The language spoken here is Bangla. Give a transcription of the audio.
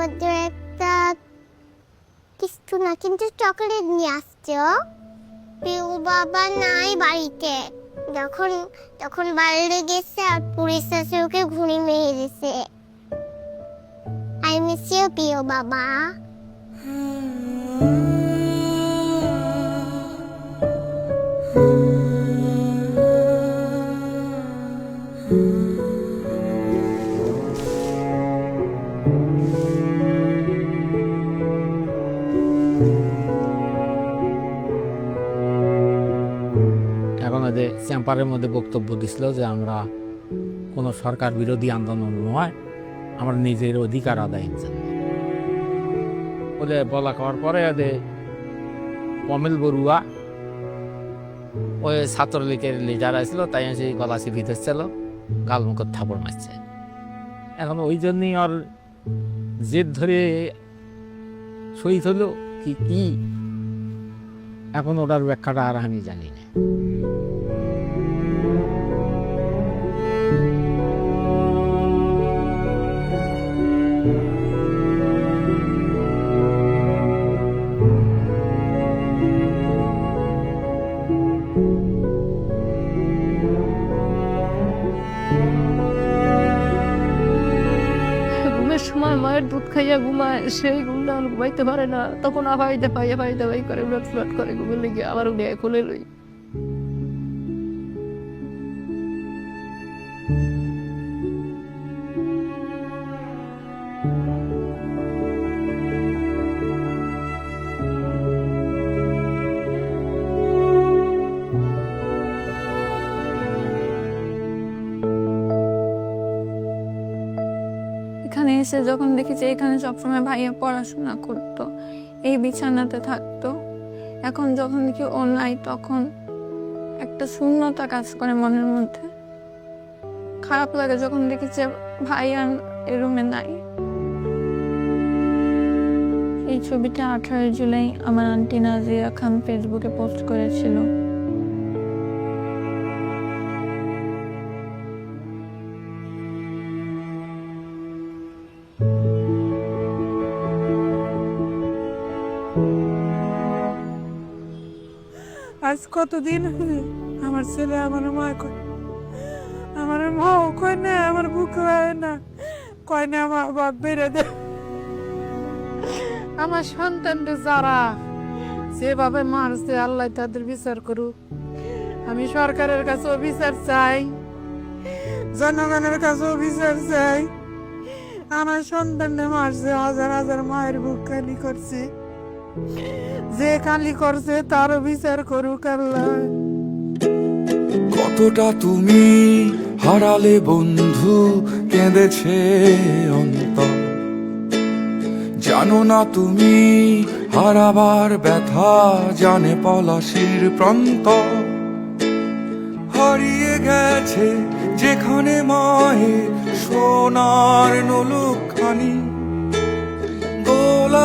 আমাদের একটা কিছু না, কিন্তু চকলেট নিয়ে আসছে, ও। প্রিয় বাবা নাই বাড়িতে। যখন, তখন বাইরে গেছে আর পুলিশ এসে ওকে ঘুরে মেরে দিছে আই মিস ইউ পিউ বাবা। ওদের চেম্পারের মধ্যে বক্তব্য দিছিল যে আমরা কোনো সরকার বিরোধী আন্দোলন নয়, আমরা নিজের অধিকার আদায়ের জন্য বলে বলা করার পরে ওদের অমিল বড়ুয়া ওই ছাত্রলীগের লিডার আসছিল, তাই সেই গলা চিপি গাল মুখত থাপড় মারছে। এখন ওই জন্যই ওর জেদ ধরে শহীদ হলো কি কি? এখন ওটার ব্যাখ্যাটা আর আমি জানি না। ভাইয়া ঘুমায় সেই ঘুমটা আর ঘুমাইতে পারে না। তখন আফাইতে পাইয়া পাইতে পাই করে ব্লাড ফ্লাড করে ঘুমে লেগে আবার উনি খুলে লই। এসে যখন দেখি যে এখানে সবসময় ভাইয়া পড়াশোনা করতো, এই বিছানাতে থাকতো, এখন যখন দেখি ও নাই তখন একটা শূন্যতা কাজ করে মনের মধ্যে। খারাপ লাগে যখন দেখি যে ভাইয়া এই রুমে নাই। এই ছবিটা আঠারো জুলাই আমার আন্টি নাজিয়া খান ফেসবুকে পোস্ট করেছিল। আজ কতদিন আমার ছেলে আমার মা কয় আমার মাও কয় না আমার বুক হয় না। কয় না আমার বাপ বেড়ে দে। আমার সন্তানদের যারা যেভাবে মারছে আল্লাহ তাদের বিচার করুক। আমি সরকারের কাছেও বিচার চাই। জনগণের কাছেও বিচার চাই। আমার সন্তানদের মারছে হাজার হাজার মায়ের বুক খালি করছে। যে খালি করছে তার বিচার করুক কতটা তুমি হারালে বন্ধু কেঁদেছে অন্তর। জানো না তুমি হারাবার ব্যথা জানে পলাশির প্রান্ত। হারিয়ে গেছে যেখানে মায়ে সোনার নলুকখানি